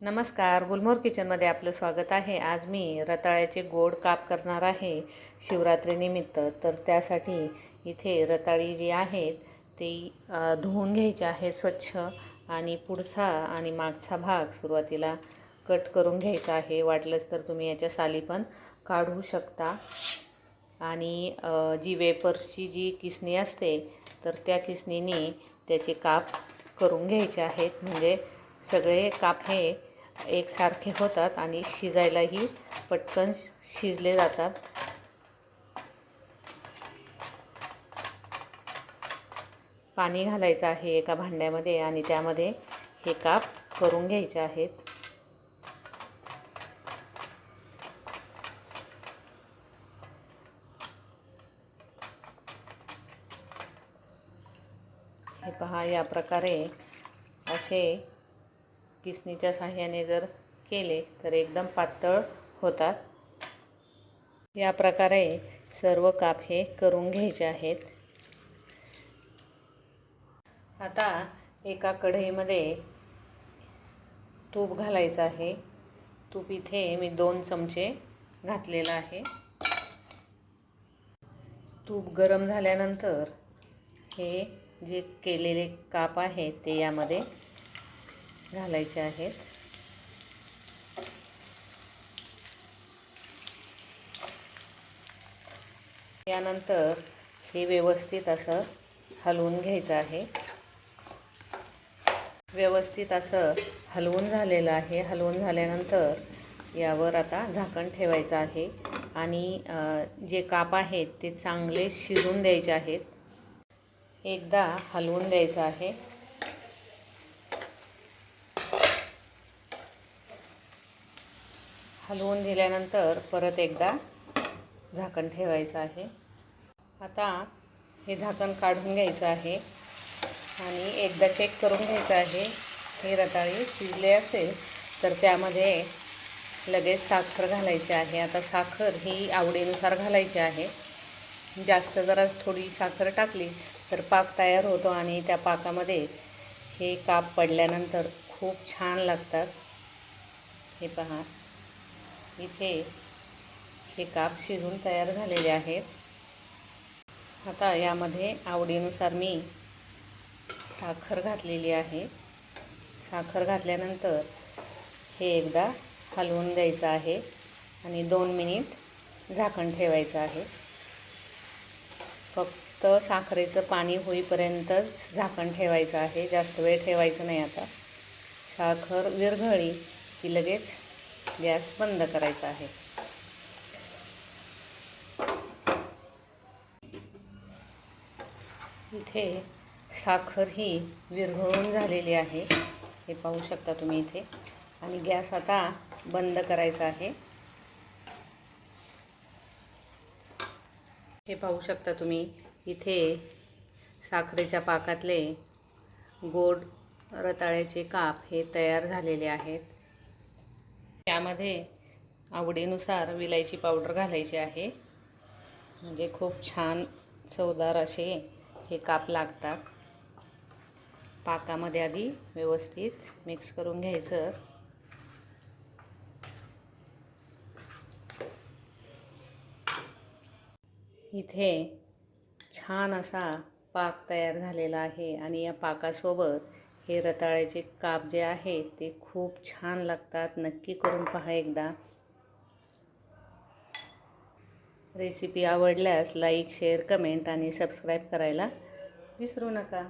नमस्कार गुलमोर किचनमध्ये आपलं स्वागत आहे. आज मी रताळ्याचे गोड काप करणार आहे शिवरात्रीनिमित्त तर त्यासाठी इथे रताळी जी आहेत ती धुवून घ्यायची आहे स्वच्छ आणि पुढचा आणि मागचा भाग सुरुवातीला कट करून घ्यायचा आहे. वाटलंच तर तुम्ही याच्या साली पण काढू शकता. आणि जी वेपर्सची जी किसणी असते तर त्या किसणीने त्याचे काप करून घ्यायचे आहेत. म्हणजे सगळे काप हे एकसारखे होतात आणि शिजायलाही पटकन शिजले जातात. पाणी घालायचं आहे एका भांड्यामध्ये आणि त्यामध्ये हे काप करून घ्यायचे आहेत. हे पहा या प्रकारे असे किसणीच्या साह्याने जर केले तर एकदम पातळ होतात. या प्रकारे सर्व काप हे करून घ्यायचे आहेत. आता एका कढईमध्ये तूप घालायचं आहे. तूप इथे मी दोन चमचे घातलेलं आहे. तूप गरम झाल्यानंतर हे जे केलेले काप आहे ते यामध्ये घालायचे आहेत. यानंतर हे व्यवस्थित असं हलवून घ्यायचं आहे. व्यवस्थित असं हलवून झालेलं आहे. हलवून झाल्यानंतर यावर आता झाकण ठेवायचं आहे. आणि जे काप आहेत ते चांगले शिजून द्यायचे आहेत. एकदा हलवून द्यायचं आहे. हलवून दिल्यानंतर परत एकदा झाकण ठेवायचं आहे. आता हे झाकण काढून घ्यायचं आहे आणि एकदा चेक करून घ्यायचं आहे. हे रताळी शिजले असेल तर त्यामध्ये लगेच साखर घालायची आहे. आता साखर ही आवडीनुसार घालायची आहे. जास्त जरा थोडी साखर टाकली तर पाक तयार होतो आणि त्या पाकामध्ये हे काप पडल्यानंतर खूप छान लागतात. हे पहा. इथे हे काप शिजून तयार झालेले आहेत. आता यामध्ये आवडीनुसार मी साखर घातलेली आहे. साखर घातल्यानंतर हे एकदा हलवून द्यायचं आहे आणि दोन मिनिट झाकण ठेवायचं आहे. फक्त साखरेचं पाणी होईपर्यंतच झाकण ठेवायचं आहे. जास्त वेळ ठेवायचं नाही आता. साखर विरघळी की लगेच गॅस बंद करायचा आहे. इथे साखर ही विरघळून झालेली आहे. हे पाहू शकता तुम्ही इथे. आणि गॅस आता बंद करायचा आहे. हे पाहू शकता तुम्ही इथे साखरेच्या पाकातले गोड रताळ्याचे काप हे तयार झालेले आहेत. त्यामध्ये आवडीनुसार विलायची पावडर घालायची आहे. म्हणजे खूप छान चवदार असे हे काप लागतात. पाकामध्ये आधी व्यवस्थित मिक्स करून घ्यायचं. इथे छान असा पाक तयार झालेला आहे आणि या पाकासोबत हे रताळ्याचे काप जे आहे ते खूप छान लागतात. नक्की करून पहा एकदा. रेसिपी आवडल्यास लाईक शेअर कमेंट आणि सबस्क्राईब करायला विसरू नका.